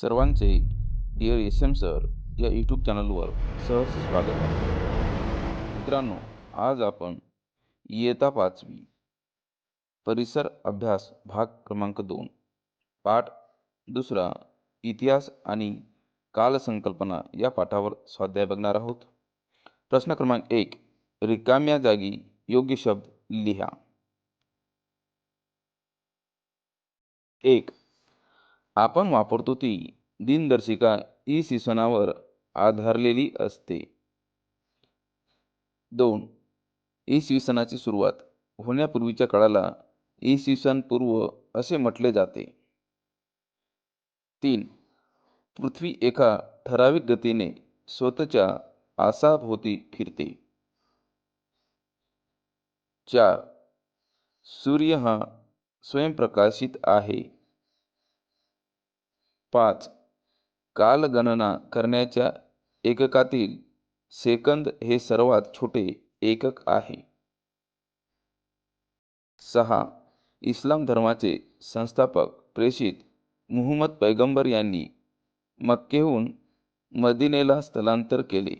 सर्वांचे dear S M sir या YouTube चॅनलवर सहर्ष स्वागत आहे. मित्रांनो आज आपण इयता पाचवी परिसर अभ्यास भाग क्रमांक दोन पाठ दुसरा इतिहास आणि कालसंकल्पना या पाठावर स्वाध्याय बघणार आहोत. प्रश्न क्रमांक एक रिकाम्या जागी योग्य शब्द लिहा. एक आपण वापरतो ती दिनदर्शिका इसवी सणावर आधारलेली असते. दोन इसवी सणाची सुरुवात होण्यापूर्वीच्या काळाला इसवी सन पूर्व असे म्हटले जाते. तीन पृथ्वी एका ठराविक गतीने स्वतःच्या आसाभोवती फिरते. चार सूर्य हा स्वयंप्रकाशित आहे. पाच. कालगणना करण्याच्या एककातील सेकंद हे सर्वात छोटे एकक आहे. सहा. इस्लाम धर्माचे संस्थापक प्रेषित मुहम्मद पैगंबर यांनी मक्केहून मदिनेला स्थलांतर केले.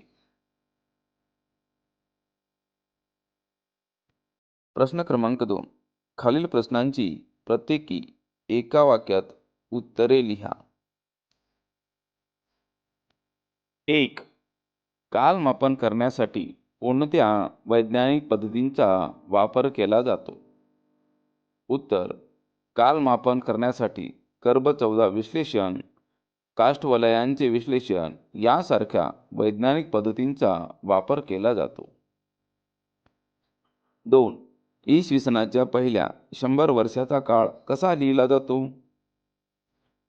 प्रश्न क्रमांक दोन. खालील प्रश्नांची प्रत्येकी एका वाक्यात उत्तरे लिहा. एक कालमापन करण्यासाठी कोणत्या वैज्ञानिक पद्धतींचा वापर केला जातो? उत्तर कालमापन करण्यासाठी कर्ब चौदा विश्लेषण काष्ठवलयांचे विश्लेषण यासारख्या वैज्ञानिक पद्धतींचा वापर केला जातो. दोन इसवी सणाच्या पहिल्या शंभर वर्षाचा काळ कसा लिहिला जातो?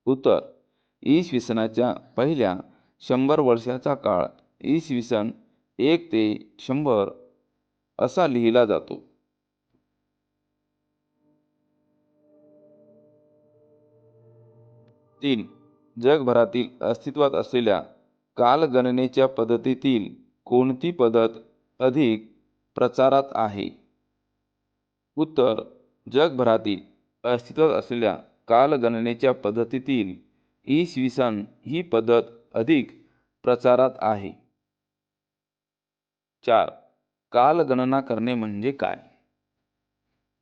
उत्तर इसवी सणाच्या पहिल्या शंभर वर्षाचा काळ इसवी सन एक ते शंभर असा लिहिला जातो. तीन. जगभरातील अस्तित्वात असलेल्या कालगणनेच्या पद्धतीतील कोणती पद्धत अधिक प्रचारात आहे? उत्तर. जगभरातील अस्तित्वात असलेल्या कालगणनेच्या पद्धतीतील इसवी सन ही पद्धत अधिक प्रचारात आहे. चार कालगणना करणे म्हणजे काय?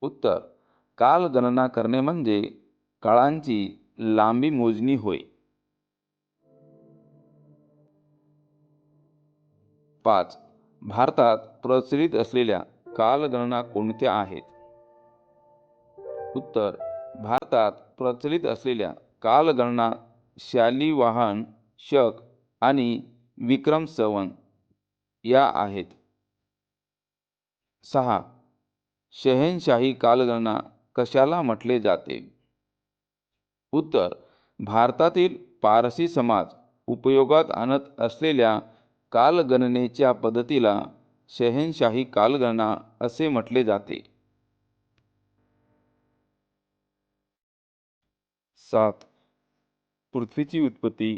उत्तर कालगणना करणे म्हणजे काळांची लांबी मोजणी होय. पाच भारतात प्रचलित असलेल्या कालगणना कोणत्या आहेत? उत्तर भारतात प्रचलित असलेल्या कालगणना शालिवाहन शक आणि विक्रम संवत या आहेत. सहा. शहेनशाही कालगणना कशाला म्हटले जाते? उत्तर. भारतातील पारसी समाज उपयोगात आणत असलेल्या कालगणनेच्या पद्धतीला शहेनशाही कालगणना असे म्हटले जाते. सात. पृथ्वीची उत्पत्ती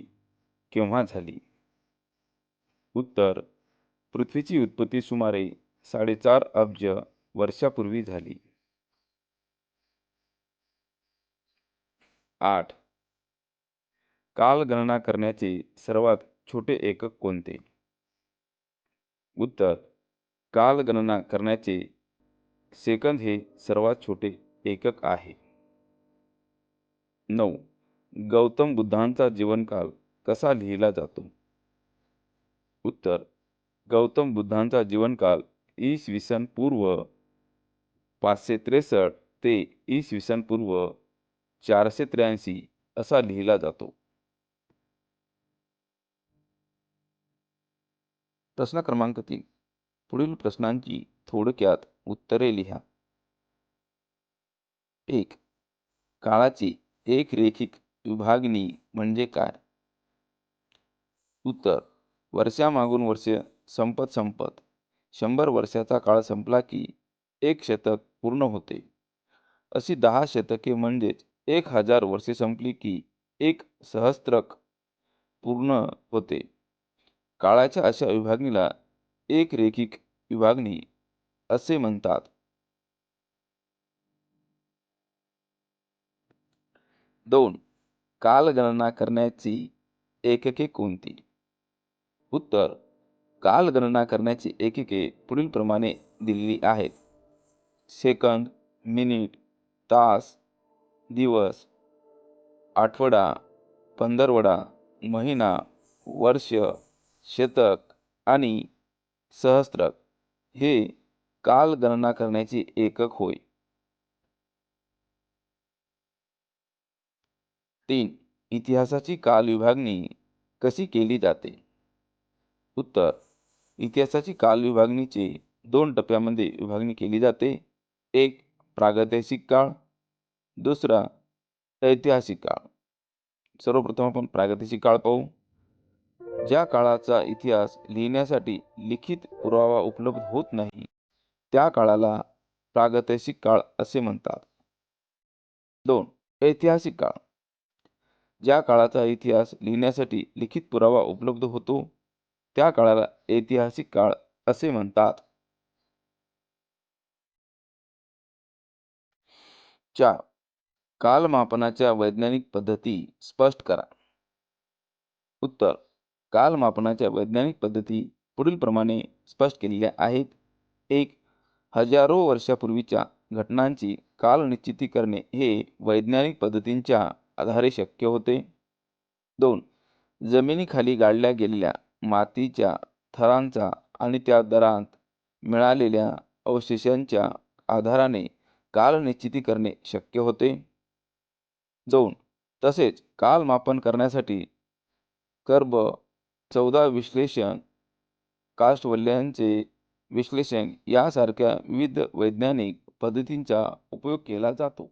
केव्हा झाली? उत्तर पृथ्वीची उत्पत्ती सुमारे साडेचार अब्ज वर्षापूर्वी झाली. आठ. कालगणना करण्याचे सर्वात छोटे एकक कोणते? उत्तर कालगणना करण्याचे सेकंद हे सर्वात छोटे एकक आहे. नऊ. गौतम बुद्धांचा जीवनकाल कसा लिहिला जातो. उत्तर गौतम बुद्धांचा जीवनकाल इसवी सन पूर्व पाचशे त्रेसष्ट ते इसवी सन पूर्व चारशे त्र्याऐंशी असा लिहिला जातो. प्रश्न क्रमांक तीन. पुढील प्रश्नांची थोडक्यात उत्तरे लिहा. एक काळाची एक रेखिक विभागणी म्हणजे काय? उत्तर. वर्षामागून वर्ष संपत संपत. शंभर वर्षाचा काळ संपला की एक शतक पूर्ण होते. अशी दहा शतके म्हणजेच एक हजार वर्षे संपली की एक सहस्त्रक पूर्ण होते. काळाच्या अशा विभागणीला एक रेखिक विभागणी असे म्हणतात. दोन. कालगणना करण्याची एकके कोणती? उत्तर कालगणना करण्याची एकके पुढीलप्रमाणे दिलेली आहेत सेकंद मिनिट तास दिवस आठवडा पंधरवडा महिना वर्ष शतक आणि सहस्त्रक हे कालगणना करण्याचे एकक होय. तीन इतिहासाची कालविभागणी कशी केली जाते? उत्तर. इतिहासाची कालविभागणीची दोन टप्प्यामध्ये विभागणी केली जाते. एक प्रागैतिहासिक काळ. दुसरा ऐतिहासिक काळ. सर्वप्रथम आपण प्रागैतिहासिक काळ पाहू. ज्या काळाचा इतिहास लिहिण्यासाठी लिखित पुरावा उपलब्ध होत नाही त्या काळाला प्रागैतिहासिक काळ असे म्हणतात. दोन ऐतिहासिक काळ. ज्या काळाचा इतिहास लिहिण्यासाठी लिखित पुरावा उपलब्ध होतो त्या काळाला ऐतिहासिक काळ असे म्हणतात. चार. कालमापनाच्या वैज्ञानिक पद्धती स्पष्ट करा. उत्तर. कालमापनाच्या वैज्ञानिक पद्धती पुढीलप्रमाणे स्पष्ट केलेल्या आहेत. एक. हजारो वर्षापूर्वीच्या घटनांची कालनिश्चिती करणे हे वैज्ञानिक पद्धतींच्या आधारे शक्य होते. दोन. जमिनीखाली गाडल्या गेलेल्या मातीच्या थरांचा आणि त्या दरांत मिळालेल्या अवशेषांच्या आधाराने कालनिश्चिती करणे शक्य होते. दोन. तसेच कालमापन करण्यासाठी कर्ब चौदा विश्लेषण काष्टवल्यांचे विश्लेषण यासारख्या विविध वैज्ञानिक पद्धतींचा उपयोग केला जातो.